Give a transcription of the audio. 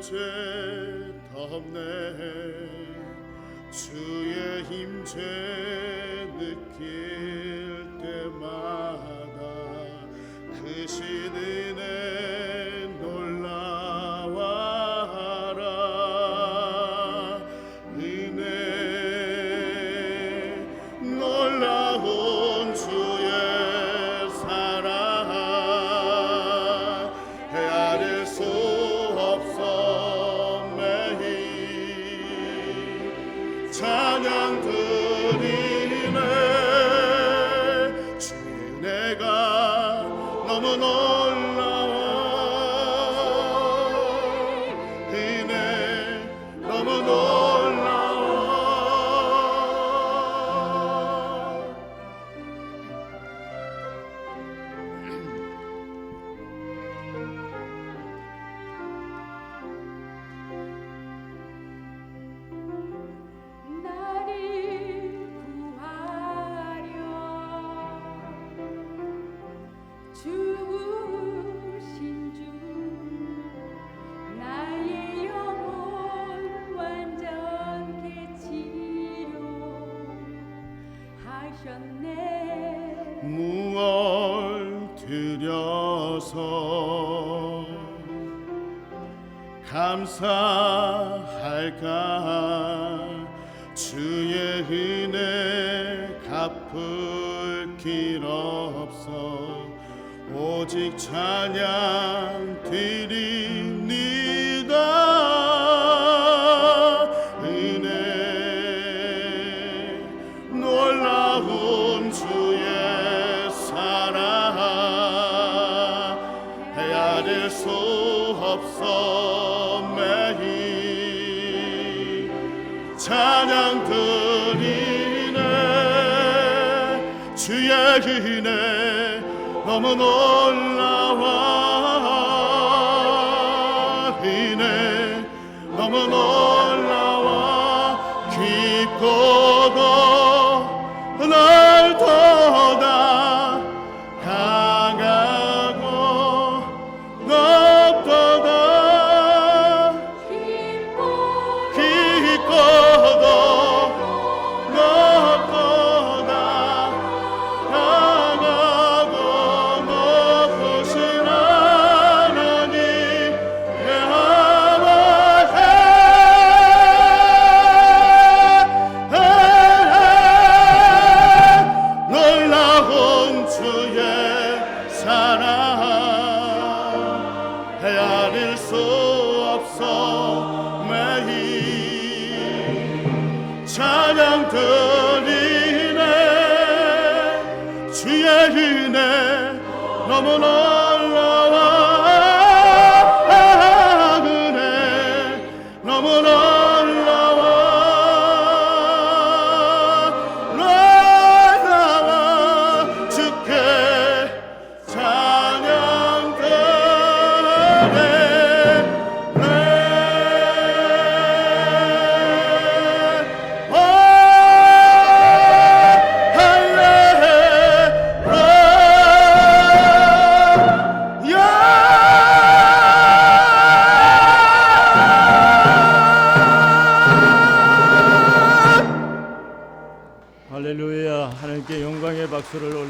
죄 덮네 주의 힘죄 느낄 하셨네. 무얼 드려서 감사할까? 주의 은혜 갚을 길 없어 오직 찬양 드립니다 수 없어 매일 찬양 드리네. 주의 은혜 너무 놀라워. 은혜 너무 놀라워 섬매이 찬양 드리네. 주의 은혜 너무 놀라워. 은혜 너무 놀라워. 놀라워 주께 찬양 드리네. 박수를 올려